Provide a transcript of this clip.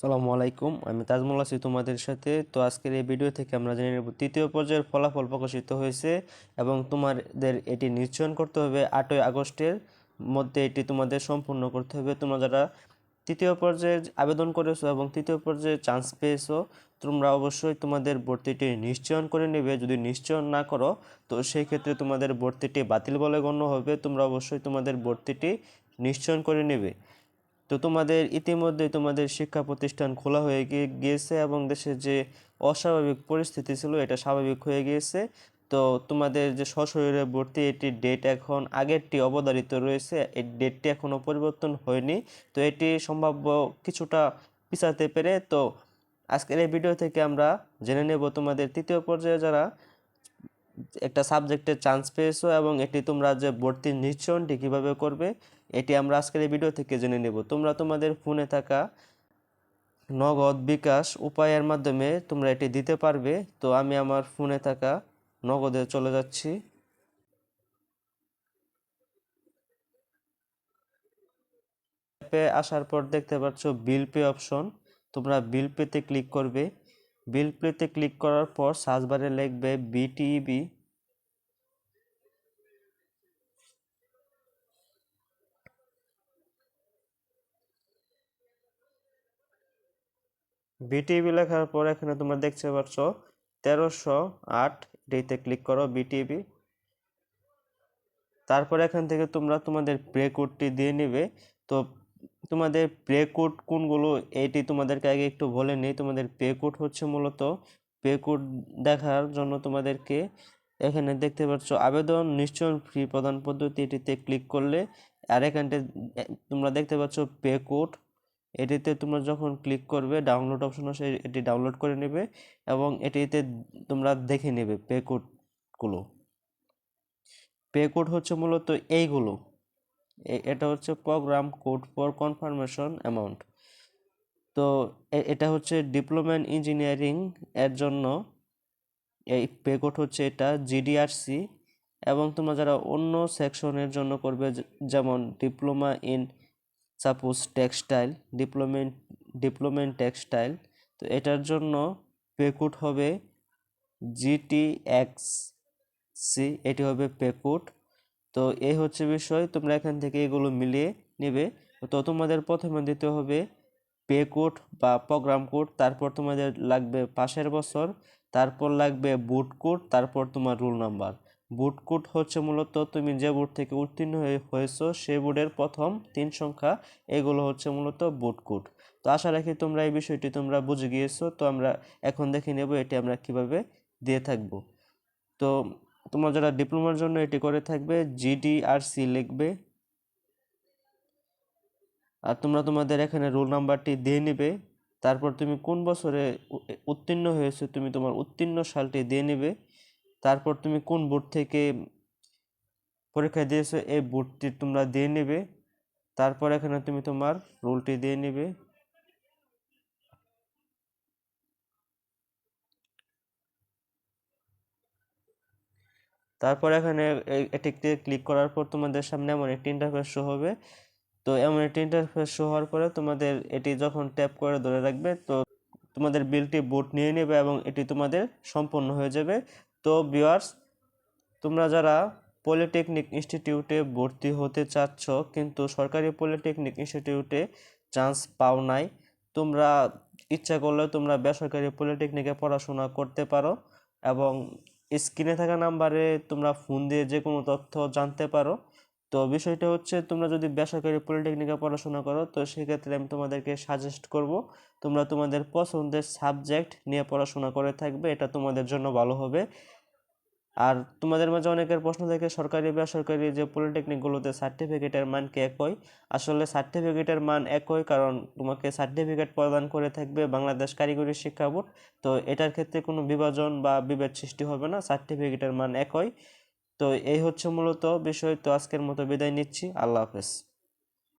আসসালামু আলাইকুম, আমি তাজমুল আছি তোমাদের সাথে। তো আজকের এই ভিডিও থেকে আমরা জেনে নেব তৃতীয় পর্যায়ের ফলাফল প্রকাশিত হয়েছে এবং তোমাদের এটি নিশ্চয়ন করতে হবে আটই আগস্টের মধ্যে এটি তোমাদের সম্পূর্ণ করতে হবে। তোমরা যারা তৃতীয় পর্যায়ে আবেদন করেছ এবং তৃতীয় পর্যায়ে চান্স পেয়েছ, তোমরা অবশ্যই তোমাদের ভর্তিটি নিশ্চয়ন করে নেবে। যদি নিশ্চয়ন না করো, তো সেই ক্ষেত্রে তোমাদের ভর্তিটি বাতিল বলে গণ্য হবে। তোমরা অবশ্যই তোমাদের ভর্তিটি নিশ্চয়ন করে নেবে। তো তোমাদের ইতিমধ্যে তোমাদের শিক্ষা প্রতিষ্ঠান খোলা হয়ে গিয়ে গিয়েছে এবং দেশের যে অস্বাভাবিক পরিস্থিতি ছিল এটা স্বাভাবিক হয়ে গিয়েছে। তো তোমাদের যে সশরীরে ভর্তি এটির ডেট এখন আগেরটি অবধারিত রয়েছে, এই ডেটটি এখনও পরিবর্তন হয়নি। তো এটি সম্ভাব্য কিছুটা পিছাতে পেরে, তো আজকের এই ভিডিও থেকে আমরা জেনে নেব তোমাদের তৃতীয় পর্যায়ে যারা একটা সাবজেক্টে চান্স পেয়েছ এবং এটি তোমরা যে ভর্তির নিশ্চয়নটি কীভাবে করবে এটি আমরা আজকের এই ভিডিও থেকে জেনে নেব। তোমরা তোমাদের ফোনে থাকা নগদ বিকাশ উপায়ের মাধ্যমে তোমরা এটি দিতে পারবে। তো আমি আমার ফোনে থাকা নগদে চলে যাচ্ছি। অ্যাপে আসার পর দেখতে পাচ্ছ বিল পে অপশন তোমরা বিল পেতে ক্লিক করবে। বিল পেতে ক্লিক করার পর সার্চ বারে লিখবে বিটিবি বিটিবি লেখার পর এখানে তোমরা দেখতে পাচ্ছ তেরোশো আট এটিতে ক্লিক করো বিটিবি তারপর এখান থেকে তোমরা তোমাদের প্রে কোডটি দিয়ে নেবে। তো তোমাদের প্রে কোড কোনগুলো এটি তোমাদেরকে আগে একটু বলে নেই। তোমাদের পে কোড হচ্ছে মূলত পে কোড দেখার জন্য তোমাদেরকে এখানে দেখতে পাচ্ছ আবেদন, নিশ্চয়ন ফ্রি প্রদান পদ্ধতি এটিতে ক্লিক করলে। আর এখানটা তোমরা দেখতে পাচ্ছ পে কোড এটিতে তোমরা যখন ক্লিক করবে ডাউনলোড অপশন আসে, এটি ডাউনলোড করে নেবে এবং এটিতে তোমরা দেখে নেবে পে কোডগুলো পে কোড হচ্ছে মূলত এইগুলো। এটা হচ্ছে program code for confirmation amount তো এটা হচ্ছে ডিপ্লোমা ইঞ্জিনিয়ারিং এর জন্য এই পে কোড হচ্ছে এটা জিডিআরসি এবং তোমরা যারা অন্য সেকশনের জন্য করবে যেমন ডিপ্লোমা ইন সাপোজ টেক্সটাইল, ডিপ্লোমেন্ট ডিপ্লোমেন্ট টেক্সটাইল, তো এটার জন্য পেকুট হবে জিটি এক্স সি, এটি হবে পেকুট। তো এই হচ্ছে বিষয়, তোমরা এখান থেকে এগুলো মিলিয়ে নেবে। তো তোমাদের প্রথমে দিতে হবে পে কোড বা প্রোগ্রাম কোড, তারপর তোমাদের লাগবে পাশের বছর, তারপর লাগবে বুট কোড, তারপর তোমার রুল নাম্বার। বুট কোড হচ্ছে মূলত তুমি যে বোর্ড থেকে উত্তীর্ণ হয়ে হয়েছো, সেই বোর্ডের প্রথম তিন সংখ্যা, এগুলো হচ্ছে মূলত বুট কোড তো আশা রাখি তোমরা এই বিষয়টি তোমরা বুঝে গিয়েছো, তো আমরা এখন দেখে নেব এটি আমরা কীভাবে দিয়ে থাকব। তো তোমরা যারা ডিপ্লোমার জন্য এটি করে থাকবে জিডিআরসি লিখবে। আর তোমরা তোমাদের এখানে রোল নাম্বারটি দিয়ে নেবে। তারপর তুমি কোন বছরে উত্তীর্ণ হয়েছে, তুমি তোমার উত্তীর্ণ সালটি দিয়ে নেবে। তারপর তুমি কোন বোর্ড থেকে পরীক্ষা দিয়েছ, এই বোর্ডটি তোমরা দিয়ে নেবে। তারপর এখানে তুমি তোমার রোলটি দিয়ে নেবে। তারপর এখানে এটিতে ক্লিক করার পর তোমাদের সামনে এমন একটি ইন্টারফেস শো হবে। তো এমন একটি ইন্টারফেস শো হওয়ার পরে তোমাদের এটি যখন ট্যাপ করে ধরে রাখবে, তো তোমাদের বিলটি বুট নিয়ে নেবে এবং এটি তোমাদের সম্পন্ন হয়ে যাবে। তো ভিউয়ার্স, তোমরা যারা পলিটেকনিক ইনস্টিটিউটে ভর্তি হতে চাচ্ছ কিন্তু সরকারি পলিটেকনিক ইনস্টিটিউটে চান্স পাও নাই, তোমরা ইচ্ছা করলে তোমরা বেসরকারি পলিটেকনিকে পড়াশোনা করতে পারো এবং স্ক্রিনে থাকা নাম্বারে তোমরা ফোন দিয়ে যে কোনো তথ্য জানতে পারো। তো বিষয়টা হচ্ছে, তোমরা যদি বেসরকারি পলিটেকনিকে পড়াশোনা করো, তো সেক্ষেত্রে আমি তোমাদেরকে সাজেস্ট করব, তোমরা তোমাদের পছন্দের সাবজেক্ট নিয়ে পড়াশোনা করে থাকবে, এটা তোমাদের জন্য ভালো হবে। আর তোমাদের মাঝে অনেকের প্রশ্ন থাকে, সরকারি, বেসরকারি যে পলিটেকনিকগুলোতে সার্টিফিকেটের মান কি একই? আসলে সার্টিফিকেটের মান একই কারণ তোমাকে সার্টিফিকেট প্রদান করে থাকবে বাংলাদেশ কারিগরি শিক্ষা বোর্ড। তো এটার ক্ষেত্রে কোনো বিভাজন বা বিভেদ সৃষ্টি হবে না সার্টিফিকেটের মান একই। তো এই হচ্ছে মূলত বিষয়। তো আজকের মতো বিদায় নিচ্ছি। আল্লাহ হাফেজ।